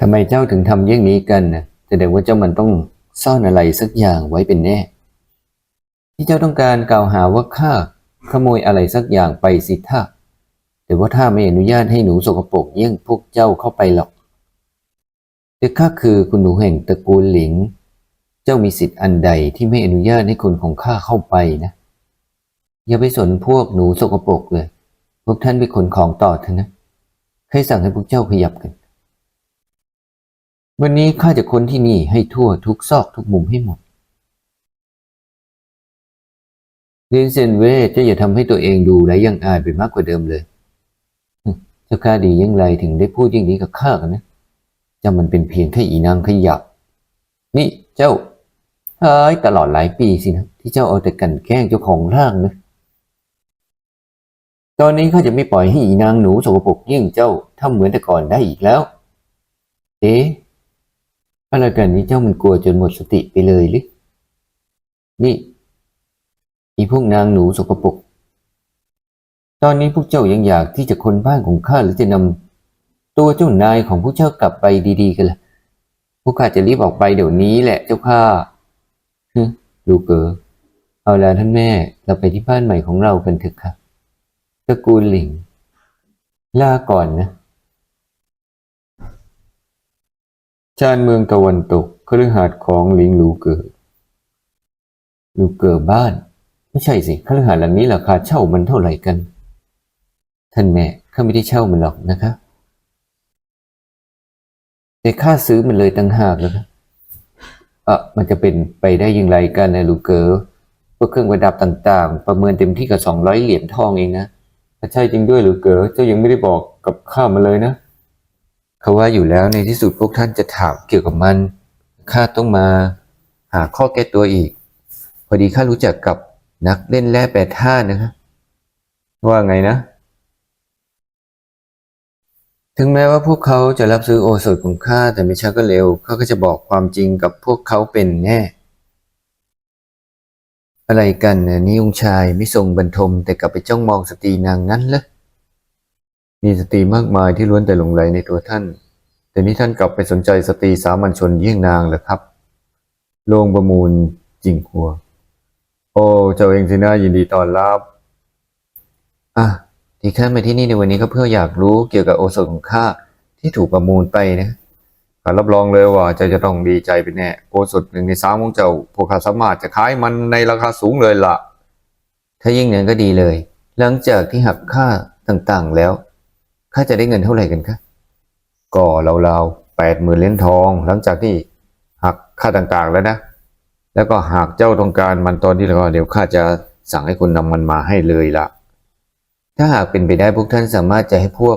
ทำไมเจ้าถึงทำเยี่ยงนี้กันนะแสดงว่าเจ้ามันต้องซ่อนอะไรสักอย่างไว้เป็นแน่ ที่เจ้าต้องการกล่าวหาว่าข้าขโมยอะไรสักอย่างไปสิท่าแต่ว่าข้าไม่อนุญาตให้หนูสกปรกเยี่ยงพวกเจ้าเข้าไปหรอกแต่ข้าคือคุณหนูแห่งตระกูลหลิง เจ้ามีสิทธิ์อันใดที่ไม่อนุญาตให้คนของข้าเข้าไปนะ อย่าไปสนพวกหนูสกปรกเลย พวกท่านไปขนของต่อเถอะนะใครสั่งให้พวกเจ้าขยับกัน วันนี้ข้าจะค้นที่นี่ให้ทั่วทุกซอกทุกมุมให้หมดเรนเซนเว่เจ้าอย่าทำให้ตัวเองดูไร้ยังอายไปมากกว่าเดิมเลยเจ้าข้าดียังไรถึงได้พูดอย่างนี้กับข้ากันนะเจ้ามันเป็นเพียงแค่อีนางขยับ นี่เจ้าเฮ้ยตลอดหลายปีสินะ ที่เจ้าเอาแต่กันแกล้งเจ้าของร่างนะตอนนี้ข้าจะไม่ปล่อยให้อีนางหนูสกปรกยี่งเจ้าทำเหมือนแต่ก่อนได้อีกแล้ว เอ๊ะ อะไรกันนี้เจ้ามันกลัวจนหมดสติไปเลยหรือ นี่ อีพวกนางหนูสกปรก ตอนนี้พวกเจ้ายังอยากที่จะคนบ้านของข้าหรือจะนำตัวเจ้านายของพวกเจ้ากลับไปดีๆกันล่ะ พวกข้าจะรีบออกไปเดี๋ยวนี้แหละเจ้าข้าฮึลูกเอ๋อเอาละท่านแม่ เราไปที่บ้านใหม่ของเรากันเถอะค่ะตระกูลหลิง ลาก่อนนะ ชานเมืองตะวันตกคฤหาสน์ของหลิงหลูเกิดลูเกิดบ้าน ไม่ใช่สิคฤหาสน์หลังนี้ราคาเช่ามันเท่าไหร่กัน ท่านแม่ข้าไม่ได้เช่ามันหรอกนะคะ แต่ข้าซื้อมันเลยตั้งหากแล้วนะอะมันจะเป็นไปได้อย่างไรกันนะลูเก๋อพวกเครื่องประดับต่างๆ ประเมินเต็มที่กับสองร้อยเหรียญทองเองนะถ้าใช่จริงด้วยหรือเก๋อเจ้ายังไม่ได้บอกกับข้ามาเลยนะ เขาว่าอยู่แล้วในที่สุดพวกท่านจะถามเกี่ยวกับมัน ข้าต้องมาหาข้อแก้ตัวอีก พอดีข้ารู้จักกับนักเล่นแร่แปรธาตุนะครับว่าไงนะ ถึงแม้ว่าพวกเขาจะรับซื้อโอสถของข้าแต่ไม่ช้าก็เร็วเขาก็จะบอกความจริงกับพวกเขาเป็นแน่ อะไรกันนี่องชายไม่ทรงบรรทมแต่กลับไปจ้องมองสตรีนางนั้นเหรอ มีสตรีมากมายที่ล้วนแต่หลงไหลในตัวท่าน แต่นี่ท่านกลับไปสนใจสตรีสามัญชนเยี่ยงนางเหรอครับโรงประมูลจริงหัว โอ้เจ้าเองสินะยินดีต้อนรับ อะที่ข้ามาที่นี่ในวันนี้ก็เพื่ออยากรู้เกี่ยวกับโอสถของข้าที่ถูกประมูลไปนะข้ารับรองเลยว่าเจ้าจะต้องดีใจเป็นแน่โอสถหนึ่งในสามของเจ้าพวกข้าสามารถจะขายมันในราคาสูงเลยล่ะ ถ้ายิ่งนั้นก็ดีเลย หลังจากที่หักค่าต่างๆแล้ว ข้าจะได้เงินเท่าไหร่กันคะก็ราวๆแปดหมื่นเหรียญทอง หลังจากที่หักค่าต่างๆแล้วนะ แล้วก็หากเจ้าต้องการมันตอนนี้แล้วก็เดี๋ยวข้าจะสั่งให้คุณนำมันมาให้เลยล่ะ ถ้าหากเป็นไปได้พวกท่านสามารถจะให้พวก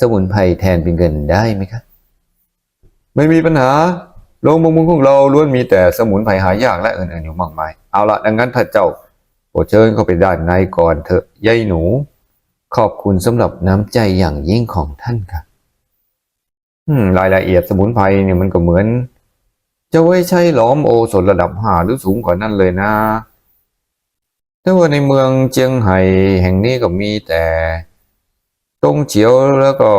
สมุนไพรแทนเป็นเงินได้ไหมครับไม่มีปัญหาโรงประมูลของเราล้วนมีแต่สมุนไพรหายากและอื่นๆอยู่มากมาย เอาละดังนั้นถ้าเจ้าโปรดเชิญเข้าไปด้านในก่อนเถอะยายหนู ขอบคุณสำหรับน้ำใจอย่างยิ่งของท่านครับรายละเอียดสมุนไพรเนี่ยมันก็เหมือน จะไว้ใช้หลอมโอสถระดับห้าหรือสูงกว่านั้นเลยนะแต่ว่าในเมืองเจียงไฮ้แห่งนี้ก็มีแต่ตงเฉียวแล้วก็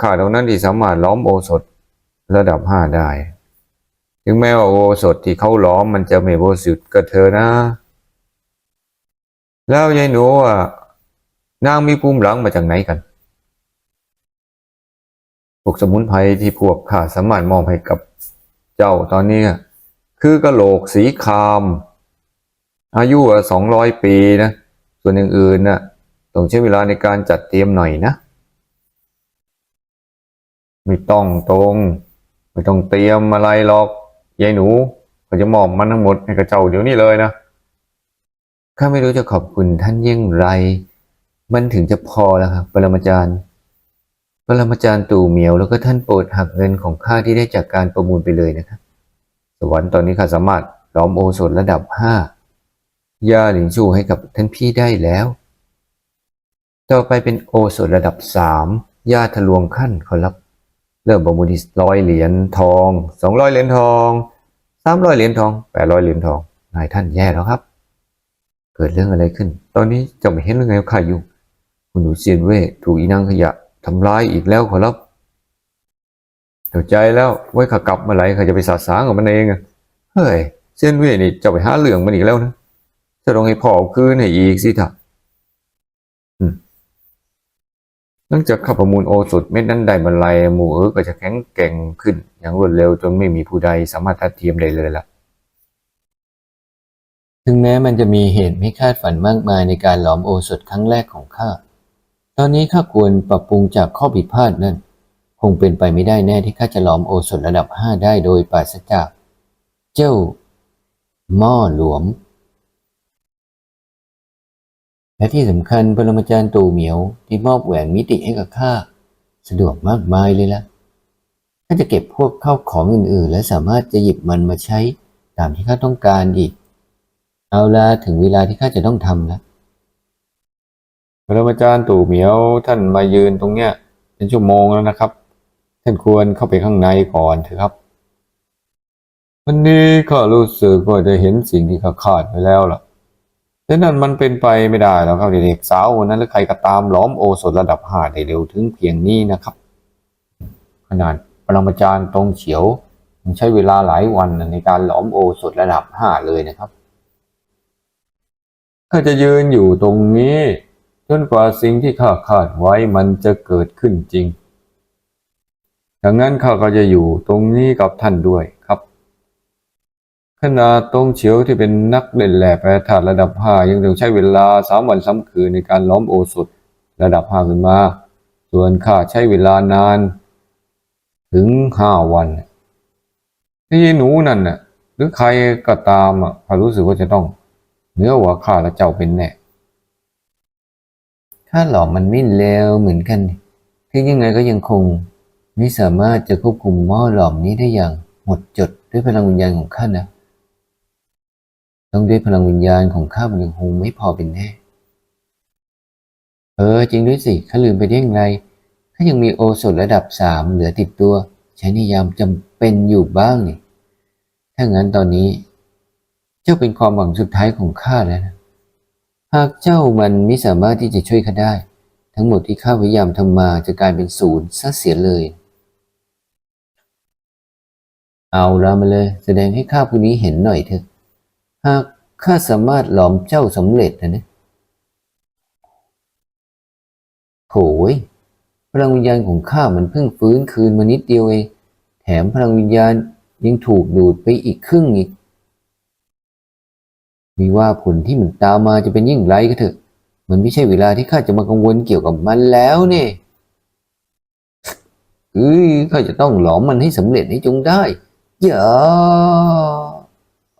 ขาเท่านั้นที่สามารถล้อมโอสถระดับห้าได้ ถึงแม้ว่าโอสถที่เขาล้อมมันจะไม่บริสุทธิ์ก็เธอนะ แล้วยายหนูอะ นางมีภูมิหลังมาจากไหนกัน พวกสมุนไพรที่พวกข้าสามารถมอบให้กับเจ้าตอนนี้คือกระโหลกสีคาม อายุสองร้อยปีนะ ส่วนอย่างอื่นน่ะต้องใช้เวลาในการจัดเตรียมหน่อยนะไม่ต้องตรง ไม่ต้องเตรียมอะไรหรอกยายหนูเขาจะมอบมันทั้งหมดให้กับเจ้าเดี๋ยวนี้เลยนะข้าไม่รู้จะขอบคุณท่านยิ่งไร มันถึงจะพอแล้วครับปรมาจารย์ปรมาจารย์ตู่เหมียวแล้วก็ท่านโปรดหักเงินของข้าที่ได้จากการประมูลไปเลยนะครับ สวรรค์ตอนนี้ข้าสามารถล้อมโอสถระดับห้ายาหลิงชูให้กับท่านพี่ได้แล้ว ต่อไปเป็นโอสถระดับสามยาทะลวงขั้นขอรับ เริ่มประมูลที่ร้อยเหรียญทองสองร้อยเหรียญทองสามร้อยเหรียญทองแปดร้อยเหรียญทองนายท่านแย่แล้วครับ เกิดเรื่องอะไรขึ้น ตอนนี้จะไม่เห็นเรื่องไงข่าอยู่ คุณหนูเซียนเว่ถูกอีนางขยะทำร้ายอีกแล้วขอรับเข้าใจแล้วไว้ขากลับมื่อไหร่ข้าจะไปสาสางกับมันเองอะเฮ้ยเส้นเว่ยนี่จะไปหาเรื่องมันอีกแล้วนะจะต้องให้พ่อคืนให้อีกสิท่ะอืมหลังจากข้าประมูลโอสถเม็ดนั้นได้บรรลัยหมู่เอ๋อก็จะแข็งแกร่งขึ้น อย่างรวดเร็วจนไม่มีผู้ใดสามารถทัดเทียมได้เลยล่ะถึงแม้มันจะมีเหตุไม่คาดฝันมากมายในการหลอมโอสถครั้งแรกของข้า ตอนนี้ข้าควรปรับปรุงจากข้อผิดพลาดนั่น คงเป็นไปไม่ได้แน่ที่ข้าจะหลอมโอสถระดับห้าได้โดยปราศจาก เจ้า หม้อหลวม และที่สำคัญปรมาจารย์ตูเหมียวที่มอบแหวนมิติให้กับข้าสะดวกมากมายเลยล่ะข้าจะเก็บพวกเข้าของอื่น ๆ และสามารถจะหยิบมันมาใช้ตามที่ข้าต้องการอีก เอาละถึงเวลาที่ข้าจะต้องทำแล้ว ปรมาจารย์ตู่เหมียวท่านมายืนตรงเนี้ยเป็นชั่วโมงแล้วนะครับ ท่านควรเข้าไปข้างในก่อนเถอะครับ วันนี้ข้ารู้สึกว่าจะเห็นสิ่งที่ข้าคาดไว้แล้วล่ะแต่นั่นมันเป็นไปไม่ได้แล้วครับเด็กสาวคนนั้นหรือใครก็ตามล้อมโอสถระดับห้าได้เร็วถึงเพียงนี้นะครับ ขนาดปรมาจารย์ตรงเฉียวมันใช้เวลาหลายวันในการหลอมโอสถระดับห้าเลยนะครับข้าจะยืนอยู่ตรงนี้ จนกว่าสิ่งที่ข้าคาดไว้มันจะเกิดขึ้นจริงดังนั้นข้าก็จะอยู่ตรงนี้กับท่านด้วยครับ ขณะตรงเฉียวที่เป็นนักเล่นแหล่แปรธาตุระดับห้ายังต้องใช้เวลาสามวันสามคืนในการล้อมโอสถระดับห้าขึ้นมา ส่วนข้าใช้เวลานาน ถึงห้าวันที่หนูนั่นน่ะหรือใครก็ตามอะข้ารู้สึกว่าจะต้องเหนือกว่าข้าและเจ้าเป็นแน่ ข้าหลอมมันไม่เลวเหมือนกันนี่ยังไงก็ยังคงไม่สามารถจะควบคุมหม้อหลอมนี้ได้อย่างหมดจดด้วยพลังวิญญาณของข้านะ ต้องด้วยพลังวิญญาณของข้ามันยังคงไม่พอเป็นแน่ เออจริงด้วยสิข้าลืมไปได้ยังไงข้ายังมีโอสถระดับสามเหลือติดตัว ใช้ในยามจำเป็นอยู่บ้างนี่ถ้างั้นตอนนี้ เจ้าเป็นความหวังสุดท้ายของข้าแล้วนะ หากเจ้ามันไม่สามารถที่จะช่วยข้าได้ ทั้งหมดที่ข้าพยายามทำมาจะกลายเป็นศูนย์ซะเสียเลย เอาละมาเลย แสดงให้ข้าผู้นี้เห็นหน่อยเถอะ หากข้าสามารถหลอมเจ้าสำเร็จนะเนะโถยพลังวิญญาณของข้ามันเพิ่งฟื้นคืนมานิดเดียวเอง แถมพลังวิญญาณยังถูกดูดไปอีกครึ่งอีก มีว่าผลที่มันตามมาจะเป็นยิ่งไรก็เถอะ มันไม่ใช่เวลาที่ข้าจะมากังวลเกี่ยวกับมันแล้วเนี่ยเอ้ยข้าจะต้องหลอมมันให้สำเร็จให้จงได้อย่า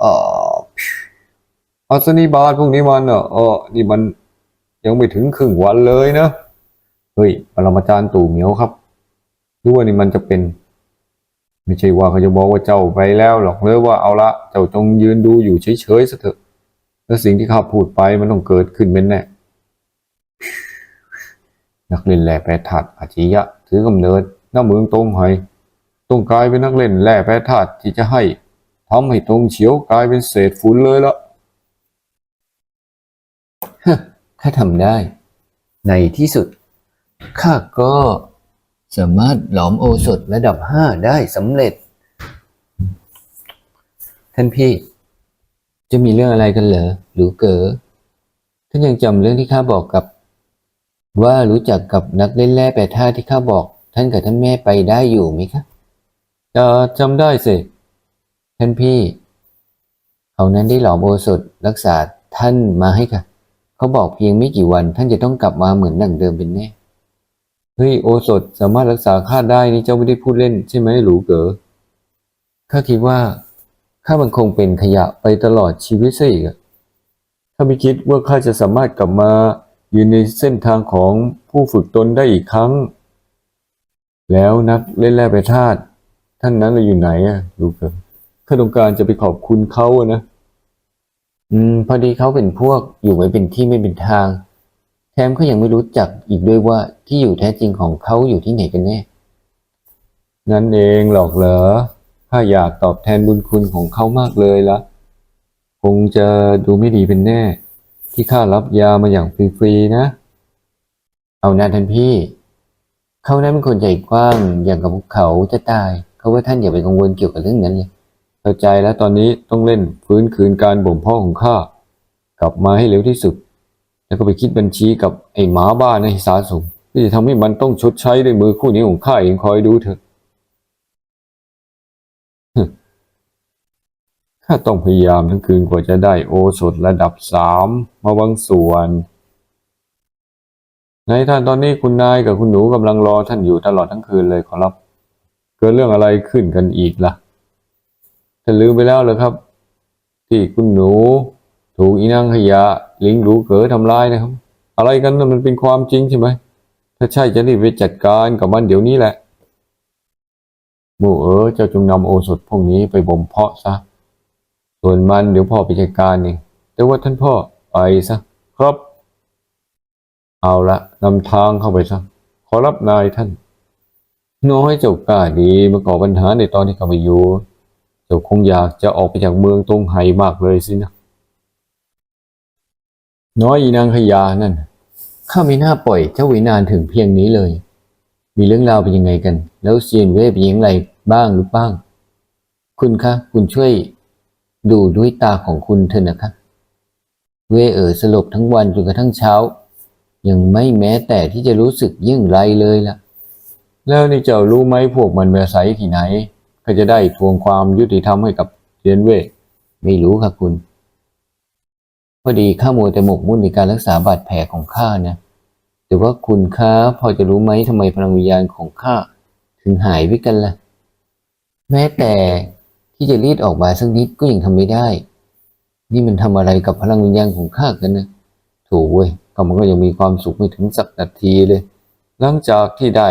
อ๋ออัศนีบาทพวกนี้มันเนอะเออนี่มันยังไม่ถึงครึ่งวันเลยนะ เฮ้ยปรมาจารย์ตู่เหมียวครับรือว่านี่มันจะเป็น ไม่ใช่ว่าเขาจะบอกว่าเจ้าไปแล้วหรอกเลยว่าเอาละ เจ้าจงยืนดูอยู่เฉยๆซะเถอะ แล้วสิ่งที่ข้าพูดไปมันต้องเกิดขึ้นเป็นแน่ นักเล่นแร่แปรธาตุอาชียะ ถือกำเนิดหน้าเมืองตรงไหต้องกลายเป็นนักเล่นแร่แปรธาตุที่จะให้ทำให้ตรงเฉียวกลายเป็นเศษฝุ่นเลยละข้าทำได้ ในที่สุด ข้าก็สามารถหลอมโอสถระดับห้าได้สำเร็จ ท่านพี่ จะมีเรื่องอะไรกันเหรอหรือเก๋อท่านยังจำเรื่องที่ข้าบอกกับ ว่ารู้จักกับนักเล่นแร่แปรธาตุที่ข้าบอก ท่านกับท่านแม่ไปได้อยู่ไหมคะจะจำได้สิ ท่านพี่ เขานั้นได้หลอมโอสถรักษาท่านมาให้ค่ะ เขาบอกเพียงไม่กี่วัน ท่านจะต้องกลับมาเหมือนดั่งเดิมเป็นแน่เฮ้ยโอสถสามารถรักษาข้าได้นี่เจ้าไม่ได้พูดเล่น ใช่ไหมหรูเก๋อข้าคิดว่า ข้ามันคงเป็นขยะไปตลอดชีวิตซะอีกถ้าไม่คิดว่าข้าจะสามารถกลับมายืนในเส้นทางของผู้ฝึกตนได้อีกครั้ง แล้วนักเล่นแร่ไปธาตุท่านนั้นเราอยู่ไหนอะหรูเก๋อข้าต้องการจะไปขอบคุณเขาอะนะ อืม พอดีเขาเป็นพวกอยู่ไม่เป็นที่ไม่เป็นทาง แถมเขายังไม่รู้จักอีกด้วยว่าที่อยู่แท้จริงของเขาอยู่ที่ไหนกันแน่ นั่นเองหรอกเหรอ ข้าอยากตอบแทนบุญคุณของเขามากเลยละคงจะดูไม่ดีเป็นแน่ ที่ข้ารับยามาอย่างฟรีๆนะ เอาหน้าท่านพี่ เขานั้นเป็นคนใจกว้างอย่างกับภูเขาจะตาย เขาว่าท่านอย่าไปกังวลเกี่ยวกับเรื่องนั้นเลยเข้าใจแล้วตอนนี้ต้องเล่นฟื้นคืนการบ่มเพาะของข้ากลับมาให้เร็วที่สุด แล้วก็ไปคิดบัญชีกับไอ้หมาบ้าในสาสมที่จะทำให้มันต้องชดใช้ด้วยมือคู่นี้ของข้าเองคอยดูเถอะ ข้าต้องพยายามทั้งคืนกว่าจะได้โอสถระดับสามมาบางส่วน ในท่านตอนนี้คุณนายกับคุณหนูกำลังรอท่านอยู่ตลอดทั้งคืนเลยขอรับ เกิดเรื่องอะไรขึ้นกันอีกล่ะท่านลืมไปแล้วเหรอครับ ที่คุณหนู ถูกอีนางขยะ ลิงหรูเก๋อทำร้ายนะครับ อะไรกันน่ะมันเป็นความจริงใช่ไหมถ้าใช่จะรีบไปจัดการกับมันเดี๋ยวนี้แหละหมู่เอ๋อเจ้าจงนำโอสถพวกนี้ไปบ่มเพาะซะ ส่วนมันเดี๋ยวพ่อไปจัดการเองแต่ว่าท่านพ่อไปซะครับ เอาละนำทางเข้าไปซะขอรับนายท่าน น้อยเจ้ากล้าดีมาก่อปัญหาในตอนที่เขาไปอยู่เจ้าคงอยากจะออกไปจากเมืองตรงไห่มากเลยสินะน้อยอีนางขยานั่นข้าไม่น่าปล่อยเจ้าไว้นานถึงเพียงนี้เลย มีเรื่องราวเป็นยังไงกัน แล้วเซียนเว่เป็นยังไงบ้างหรือบ้าง คุณคะ คุณช่วย ดูด้วยตาของคุณเถอะนะคะ เวเอ๋อสลบทั้งวันจนกระทั่งเช้า ยังไม่แม้แต่ที่จะรู้สึกยิ่งไรเลยล่ะ แล้วนี่เจ้ารู้ไหมพวกมันมาอาศัยที่ไหนเขาจะได้ทวงความยุติธรรมให้กับเทียนเวไม่รู้ค่ะคุณ พอดีข้ามัวแต่หมกมุ่นในการรักษาบาดแผลของข้านะแต่ว่าคุณคะพอจะรู้ไหมทำไมพลังวิญญาณของข้าถึงหายไปกันล่ะ แม้แต่ ที่จะรีดออกมาสักนิดก็ยังทำไม่ได้ นี่มันทำอะไรกับพลังวิญญาณของข้ากันนะถูกเว้ยก็มันก็ยังมีความสุขไม่ถึงสักนาทีเลย หลังจากที่ได้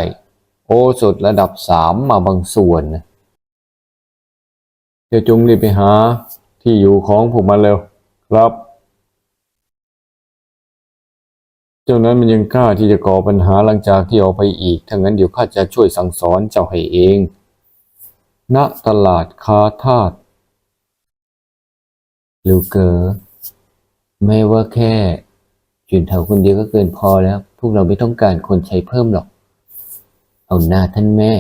โอสถระดับสามมาบางส่วนนะเดี๋ยวจงรีบไปหาที่อยู่ของพวกมันเร็วครับ เจ้านั้นมันยังกล้าที่จะก่อปัญหาหลังจากที่ออกไปอีก ถ้างั้นเดี๋ยวข้าจะช่วยสั่งสอนเจ้าให้เอง ณตลาดคาทาสลูเกอไม่ว่าแค่จุนเถาคนเดียวก็เกินพอแล้ว พวกเราไม่ต้องการคนใช้เพิ่มหรอก เอาหน้าท่านแม่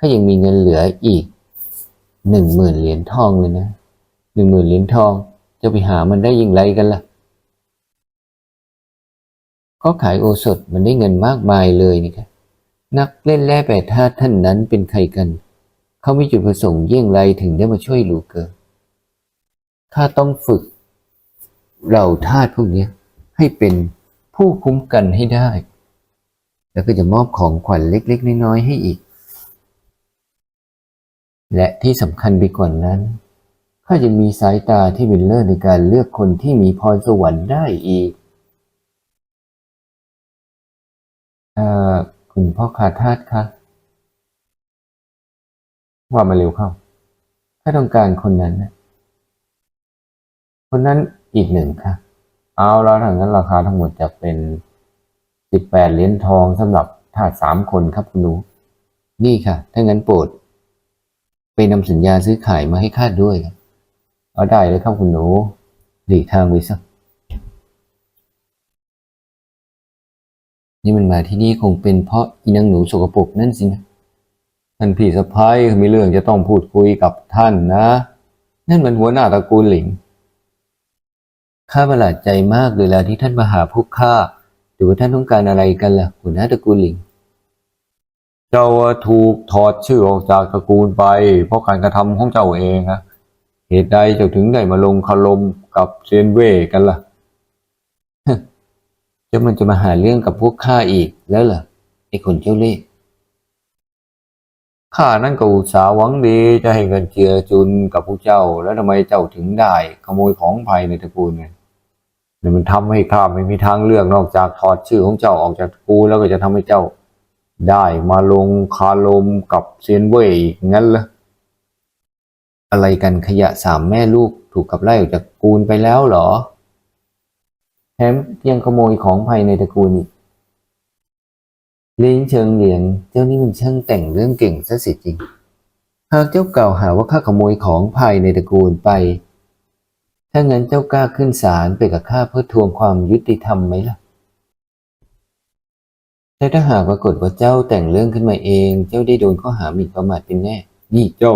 ก็ยังมีเงินเหลืออีกหนึ่งหมื่นเหรียญทองเลยนะหนึ่งหมื่นเหรียญทองจะไปหามันได้ยิ่งไรกันล่ะ ก็ขายโอสถมันได้เงินมากมายเลยนี่ครับนักเล่นแร่แปรธาตุท่านนั้นเป็นใครกัน เขามีจุดประสงค์เยี่ยงไรถึงได้มาช่วยลูกเกอข้าต้องฝึกเราธาตุพวกนี้ให้เป็นผู้คุ้มกันให้ได้ แล้วก็จะมอบของขวัญเล็กๆ น้อยๆให้อีก และที่สำคัญไปกว่านั้นข้าจะมีสายตาที่เป็นเลิศในการเลือกคนที่มีพรสวรรค์ได้อีกเอ่อคุณพ่อคาทาสคะ ว่ามาเร็วเข้าข้าต้องการคนนั้นนะคนนั้นอีกหนึ่งค่ะเอาแล้วถ้างั้นราคาทั้งหมดจะเป็นสิบแปดเหรียญทองสำหรับทาสสามคนครับคุณหนูนี่ค่ะ ถ้างั้นโปรดไปนำสัญญาซื้อขายมาให้ข้าด้วย เอาได้เลยครับคุณหนูหลีกทางไปสักนี่มันมาที่นี่คงเป็นเพราะอีนางหนูสกปรกนั่นสินะ ท่านพี่สะพ้ายมีเรื่องจะต้องพูดคุยกับท่านนะ นั่นมันหัวหน้าตระกูลหลิง ข้าประหลาดใจมากเลยแล้วที่ท่านมาหาพวกข้าหรือว่าท่านต้องการอะไรกันล่ะหัวหน้าตระกูลหลิง เจ้าถูกถอดชื่อออกจากตระกูลไป เพราะการกระทำของเจ้าเองะเหตุใดเจ้าถึงได้มาลงคารมกับเซยนเว่กันล่ะเจ้ามันจะมาหาเรื่องกับพวกข้าอีกแล้วเหรอไอ้คนเจ้าเล่ห์ ข้านั่นก็อุตสาหวังดีจะให้เงินเจือจุนกับพวกเจ้า แล้วทำไมเจ้าถึงได้ ขโมยของภายในตระกูลเนี่ยมันทำให้ข้าไม่มีทางเลือกนอกจากถอดชื่อของเจ้าออกจากตระกูลแล้วก็จะทำให้เจ้า ได้มาลงคารมกับเซียนเว่ยอีกงั้นเหรออะไรกันขยะสามแม่ลูกถูกขับไล่ออกจากกูลไปแล้วเหรอแถมยังขโมยของภายในตระกูลอีก เลี้ยงเชิงเหลียงเจ้านี่มันช่างแต่งเรื่องเก่งซะสิจริง หากเจ้ากล่าวหาว่าข้าขโมยของภายในตระกูลไป ถ้างั้นเจ้ากล้าขึ้นศาลไปกับข้าเพื่อทวงความยุติธรรมไหมล่ะแต่ถ้าหากปรากฏว่าเจ้าแต่งเรื่องขึ้นมาเอง เจ้าได้โดนข้อหาหมิ่นประมาทเป็นแน่ นี่เจ้า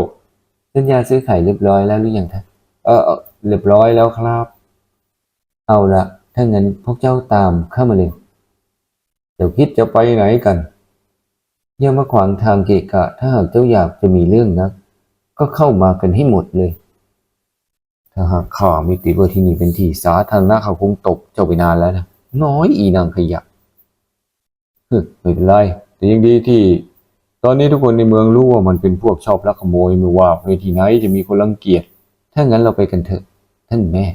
สัญญาซื้อขายเรียบร้อยแล้วหรือยังท่านเออเอ่อเรียบร้อยแล้วครับ เอาละถ้างั้นพวกเจ้าตามเข้ามาเลย เจ้าคิดจะไปไหนกัน อย่ามาขวางทางเกะกะ ถ้าหากเจ้าอยากจะมีเรื่องนัก ก็เข้ามากันให้หมดเลย ถ้าหากข้าไม่ติดว่าที่นี่เป็นที่สาธารณะเขาคงตกเจ้าไปนานแล้วนะน้อยอีนางขยะฮึไม่เป็นไรแต่ยังดีที่ ตอนนี้ทุกคนในเมืองรู้ว่ามันเป็นพวกชอบลักขโมยไม่ว่าไปที่ไหนจะมีคนรังเกียจถ้างั้นเราไปกันเถอะ ท่านแม่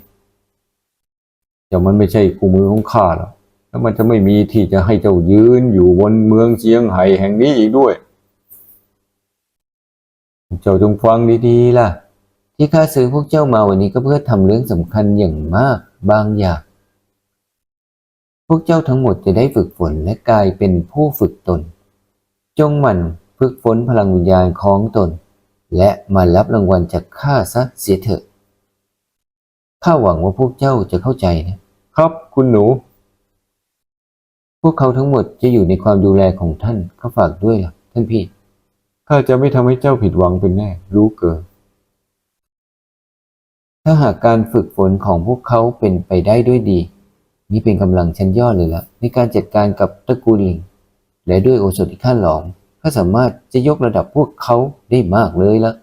แต่มันไม่ใช่คู่มือของข้าหรอก แล้วมันจะไม่มีที่จะให้เจ้ายืนอยู่บนเมืองเชียงไห่แห่งนี้อีกด้วย เจ้าจงฟังดีๆล่ะ ที่ข้าซื้อพวกเจ้ามาวันนี้ก็เพื่อทำเรื่องสำคัญอย่างมากบางอย่าง พวกเจ้าทั้งหมดจะได้ฝึกฝนและกลายเป็นผู้ฝึกตน จงหมั่นฝึกฝนพลังวิญญาณของตน และมารับรางวัลจากข้าซะเสียเถอะข้าหวังว่าพวกเจ้าจะเข้าใจนะครับคุณหนู พวกเขาทั้งหมดจะอยู่ในความดูแลของท่านข้าฝากด้วยล่ะ ท่านพี่ ข้าจะไม่ทำให้เจ้าผิดหวังเป็นแน่ รู้เกินถ้าหากการฝึกฝนของพวกเขาเป็นไปได้ด้วยดี นี่เป็นกำลังชั้นยอดเลยละในการจัดการกับตระกูลลิง และด้วยโอสถที่ข้าหลอมข้าสามารถจะยกระดับพวกเขาได้มากเลยละ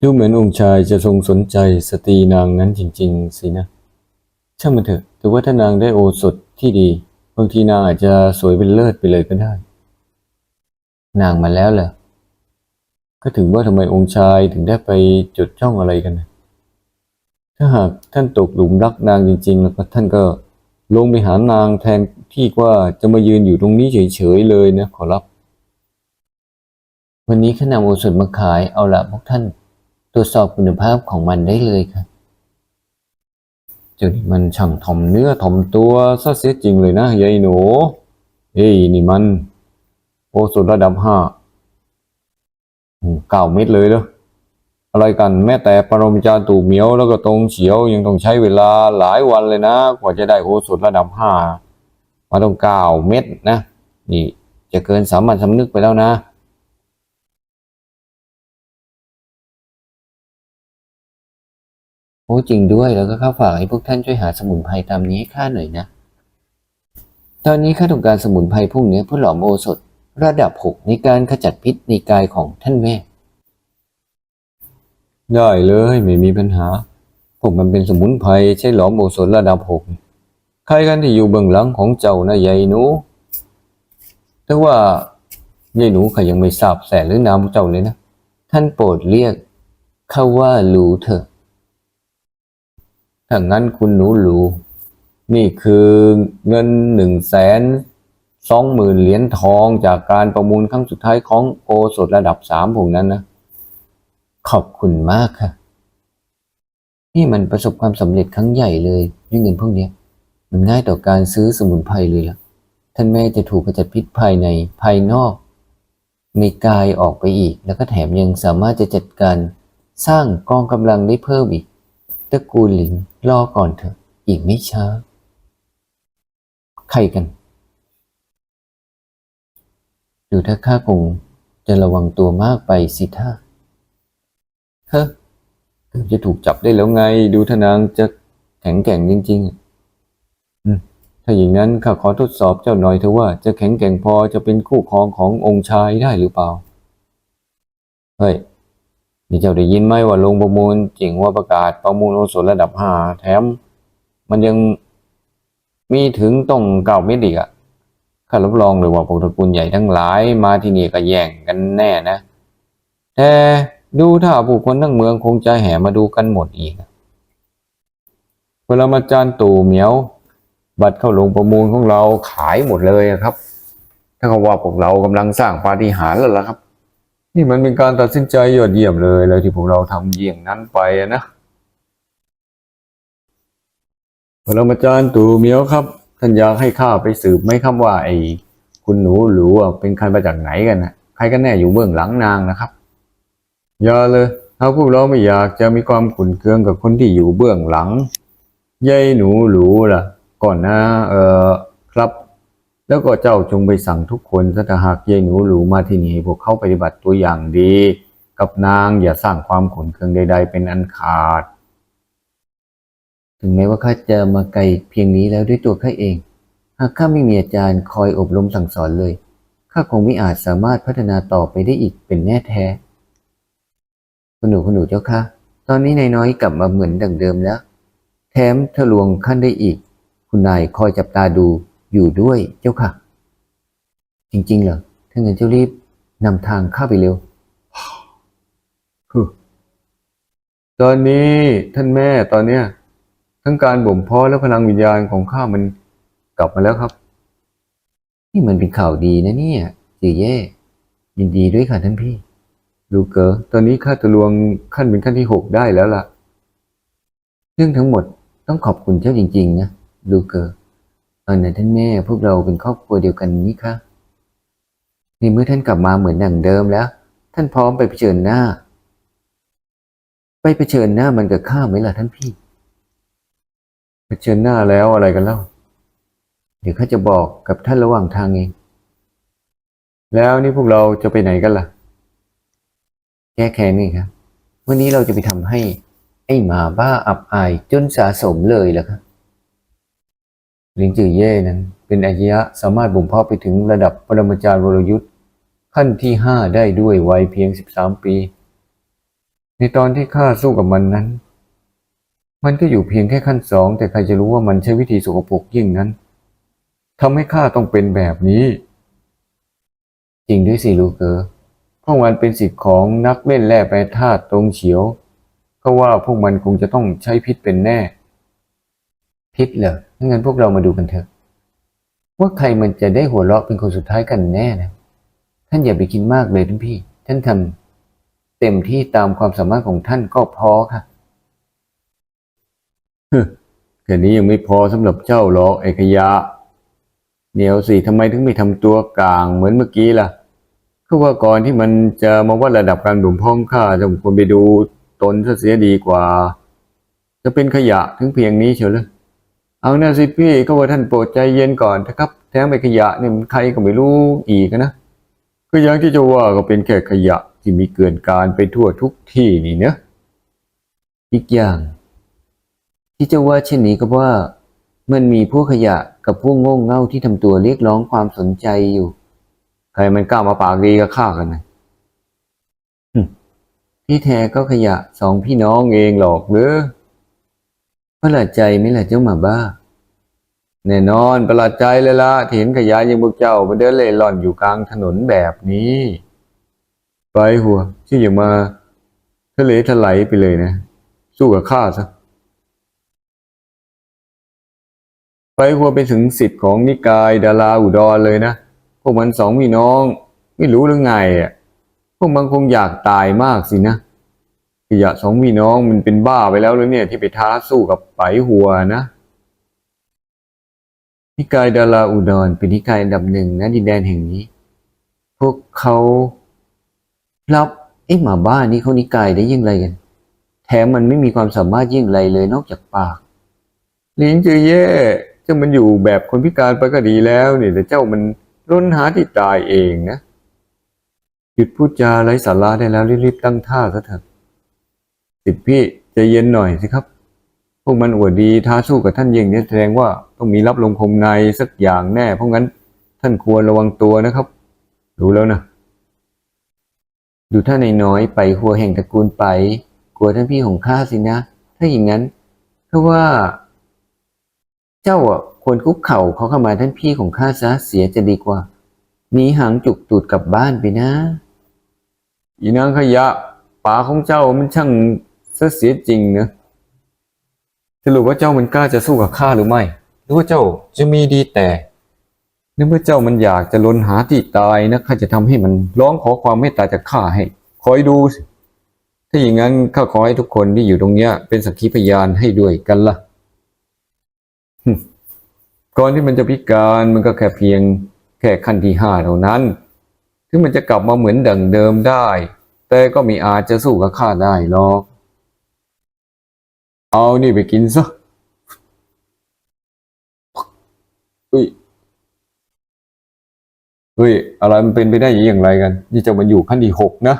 ดูเหมือนองค์ชายจะทรงสนใจสตรีนางนั้นจริง ๆ สินะ ช่างมันเถอะ ถือว่าถ้านางได้โอสถที่ดี บางทีนางอาจจะสวยเป็นเลิศไปเลยก็ได้ นางมาแล้วเหรอก็ถึงว่าทำไมองค์ชายถึงได้ไปจดจ้องอะไรกันนะถ้าหากท่านตกหลุมรักนางจริง ๆ แล้วก็ท่านก็ลงไปหานางแทนที่ว่าจะมายืนอยู่ตรงนี้เฉยๆเลยนะขอรับ วันนี้ข้านำโอสถมาขายเอาละพวกท่าน ตรวจสอบคุณภาพของมันได้เลยค่ะเจ้านี่มันช่างถ่อมเนื้อถ่อมตัวซะเสียจริงเลยนะยายหนู เฮ้ยนี่มัน โอสถระดับห้าเก้าเม็ดเลยเหรออะไรกันแม้แต่ปรมจารย์ตู่เหมียวแล้วก็ตรงเฉียวยังต้องใช้เวลาหลายวันเลยนะ กว่าจะได้โอสถระดับห้ามาต้องเก้าเม็ดนะ นี่จะเกินสามัญสำนึกไปแล้วนะ โอ้จริงด้วยแล้วก็ข้าฝากให้พวกท่านช่วยหาสมุนไพรตามนี้ให้ข้าหน่อยนะ ตอนนี้ข้าต้องการสมุนไพรพวกนี้เพื่อหลอมโอสถระดับหกในการขจัดพิษในกายของท่านแม่ ได้เลยไม่มีปัญหาพวกมันเป็นสมุนไพรใช้หลอมโอสถระดับหกใครกันที่อยู่เบื้องหลังของเจ้านะยายหนู แต่ว่ายายหนูข้ายังไม่ทราบแสหรือนามเจ้าเลยนะ ท่านโปรดเรียกข้าว่ารู้เถอะ ถ้างั้นคุณหนูหลูนี่คือเงินหนึ่งแสนสองหมื่นเหรียญทองจากการประมูลครั้งสุดท้ายของโอสถระดับสามพวกนั้นนะ ขอบคุณมากค่ะ นี่มันประสบความสำเร็จครั้งใหญ่เลยด้วยเงินพวกนี้มันง่ายต่อการซื้อสมุนไพรเลยล่ะ ท่านแม่จะถูกกระจัดพิษภายในภายนอก ในกายออกไปอีก แล้วก็แถมยังสามารถจะจัดการสร้างกองกำลังได้เพิ่มอีก ตระกูลหลิงรอก่อนเถอะ อีกไม่ช้า ใครกัน ดูถ้าข้าคงจะระวังตัวมากไปสิท่าเฮ้เกือบจะถูกจับได้แล้วไง ดูทนางจะแข็งแกร่งจริงๆอืมถ้าอย่างนั้นข้าขอทดสอบเจ้าหน่อยเถอะว่าจะแข็งแกร่งพอจะเป็นคู่ครองขององค์ชายได้หรือเปล่า เฮ้ย นี่เจ้าได้ยินไหมว่าลงประมูลจริงว่าประกาศประมูลโอสถระดับห้าแถม มันยังมีถึงต้องเก้าเม็ดอีกอะข้ารับรองเลยว่าพวกตระกูลใหญ่ทั้งหลายมาที่นี่ก็แย่งกันแน่นะ แต่ดูถ้าผู้คนทั้งเมืองคงจะแห่มาดูกันหมดอีกอะเวลามาจารย์ตู่เหมียว บัตรเข้าลงประมูลของเราขายหมดเลยครับ ถ้าเขาว่าพวกเรากำลังสร้างปาฏิหาริย์แล้วล่ะครับ นี่มันเป็นการตัดสินใจยอดเยี่ยมเลยแล้วที่พวกเราทำเยี่ยงนั้นไปอะนะปรมาจารย์ตู่เมียวครับ ท่านอยากให้ข้าไปสืบไหมครับว่าไอ้คุณหนูหรูอะเป็นใครมาจากไหนกันนะใครกันแน่อยู่เบื้องหลังนางนะครับอย่าเลยถ้าพวกเราไม่อยากจะมีความขุนเคืองกับคนที่อยู่เบื้องหลังยายหนูหรูล่ะ ก่อนนะ เออครับ แล้วก็เจ้าจงไปสั่งทุกคนถ้าหากยายหนูหลูมาที่นี่พวกเขาปฏิบัติตัวอย่างดี กับนางอย่าสร้างความขุนเคืองใด ๆ เป็นอันขาด ถึงแม้ว่าข้าจะมาไกลเพียงนี้แล้วด้วยตัวข้าเอง หากข้าไม่มีอาจารย์คอยอบรมสั่งสอนเลยข้าคงไม่อาจสามารถพัฒนาต่อไปได้อีกเป็นแน่แท้คุณหนูคุณหนูเจ้าค่ะ ตอนนี้นายน้อยกลับมาเหมือนดังเดิมแล้ว แถมทะลวงขั้นได้อีก คุณนายคอยจับตาดู อยู่ด้วยเจ้าค่ะ จริงๆเหรอถ้างั้นเจ้ารีบนำทางข้าไปเร็วตอนนี้ท่านแม่ตอนเนี้ยทั้งการบ่มเพาะและพลังวิญญาณของข้ามันกลับมาแล้วครับ นี่มันเป็นข่าวดีนะเนี่ยจือแย่ยินดีด้วยค่ะท่านพี่ลูกเก๋อตอนนี้ข้าตะลวงขั้นเป็นขั้นที่หกได้แล้วล่ะ เรื่องทั้งหมดต้องขอบคุณเจ้าจริง ๆ นะลูกเกอร์ เอานะท่านแม่พวกเราเป็นครอบครัวเดียวกันนี่ค่ะในเมื่อท่านกลับมาเหมือนดังเดิมแล้ว ท่านพร้อมไปเผชิญหน้า ไปเผชิญหน้ามันกับข้าไหมล่ะท่านพี่ เผชิญหน้าแล้วอะไรกันเล่าเดี๋ยวข้าจะบอกกับท่านระหว่างทางเอง แล้วนี่พวกเราจะไปไหนกันล่ะ แก้แค้นนี่ครับ วันนี้เราจะไปทำให้ไอ้หมาบ้าอับอายจนสะสมเลยล่ะครับ หลิงจือเย่นั้น เป็นอายะสามารถบ่มเพาะไปถึงระดับปรมาจารย์วรยุทธ์ขั้นที่ห้าได้ด้วยวัยเพียงสิบสามปี ในตอนที่ข้าสู้กับมันนั้น มันก็อยู่เพียงแค่ขั้นสองแต่ใครจะรู้ว่ามันใช้วิธีสกปรกยิ่งนั้นทำให้ข้าต้องเป็นแบบนี้ จริงด้วยสิลูกเกอพราะมันเป็นสิทธิ์ของนักเล่นแร่แปรธาตุตรงเฉียว ก็ว่าพวกมันคงจะต้องใช้พิษเป็นแน่ พิษเหรอถ้างั้นพวกเรามาดูกันเถอะ ว่าใครมันจะได้หัวเราะเป็นคนสุดท้ายกันแน่นะ ท่านอย่าไปคิดมากเลยท่านพี่ ท่านทำเต็มที่ตามความสามารถของท่านก็พอค่ะแค่นี้ยังไม่พอสำหรับเจ้าหรอกไอ้ขยะเดี๋ยวสิทำไมถึงไม่ทำตัวกลางเหมือนเมื่อกี้ล่ะก็ว่าก่อนที่มันจะมาวัดระดับการบ่มพาะของข้าจะควรไปดูตนซะเสียดีกว่า จะเป็นขยะถึงเพียงนี้เชียวเลย เอานะสิพี่ก็ว่าท่านโปรดใจเย็นก่อนนะครับแท้ไม่ขยะเนี่ยมันใครก็ไม่รู้อีกนะก็อย่างที่จะว่าก็เป็นแค่ขยะที่มีเกลื่อนการไปทั่วทุกที่นี่เนะอีกอย่าง ที่จะว่าเช่นนี้ก็ว่า มันมีพวกขยะกับพวกโง่เง่าที่ทำตัวเรียกร้องความสนใจอยู่ ใครมันกล้ามาปากดีกับข้ากันนะที่แท้ก็ขยะสองพี่น้องน้องเองหรอกหรือ ประหลาดใจไหมล่ะเจ้าหมาบ้า แน่นอนประหลาดใจเลยละที่เห็นขยะยังพวกเจ้ามาเดินเล่ร่อนอยู่กลางถนนแบบนี้ ไปหัวที่อย่ามาทะเลทลายไปเลยนะ สู้กับข้าซะไปหัวไปถึงสิทธิ์ของนิกายดาราอุดรเลยนะ พวกมันสองพี่น้อง ไม่รู้หรือไงอะ พวกมันคงอยากตายมากสินะ ขยะสองพี่น้องมันเป็นบ้าไปแล้วหรือเนี่ย ที่ไปท้าสู้กับไปหัวนะ นิกายดาราอุดรเป็นนิกายอันดับหนึ่งณดินแดนแห่งนี้ พวกเขารับไอ้หมาบ้านี่เขานิกายได้ยังไงกัน แถมมันไม่มีความสามารถยิ่งไรเลยนอกจากปากลิงจือเย่เจ้ามันอยู่แบบคนพิการไปก็ดีแล้วเนี่ยแต่เจ้ามันล้นหาที่ตายเองนะ หยุดพูดจาไร้สาระได้แล้วรีบๆตั้งท่าซะเถอะ สิทธิ์พี่ใจเย็นหน่อยสิครับ พวกมันอวดดีท้าสู้กับท่านเย่งเนี่ยแสดงว่าต้องมีรับลมคมในสักอย่างแน่ เพราะงั้นท่านควรระวังตัวนะครับ รู้แล้วนะดูท่านนายน้อยไปหัวแห่งตระกูลไป กลัวท่านพี่ของข้าสินะ ถ้าอย่างนั้นเพราะว่า เจ้าอะควรคุกเข่าเขาเข้ามาท่านพี่ของข้าซะเสียจะดีกว่ามีหางจุกตูดกลับบ้านไปนะ อีนางขยะป่าของเจ้ามันช่าง เสียเสียจริงนะสรุปว่าเจ้ามันกล้าจะสู้กับข้าหรือไม่ หรือว่าเจ้าจะมีดีแต่นึกว่าเจ้ามันอยากจะลนหาที่ตายนะข้าจะทำให้มันร้องขอความเมตตาจากข้าให้ คอยดู ถ้าอย่างนั้นข้าขอให้ทุกคนที่อยู่ตรงเนี้ย เป็นสักขีพยานให้ด้วยกันละ่ะก่อนที่มันจะพิการมันก็แค่เพียงแค่ขั้นที่ห้าเท่านั้นถึงมันจะกลับมาเหมือนดังเดิมได้ แต่ก็มีอาจจะสู้กับข้าได้หรอก เอานี่ไปกินซะเฮ้ยเฮ้ยอะไรมันเป็นไปได้อย่างไรกัน นี่จะมันอยู่ขั้นที่หกนะ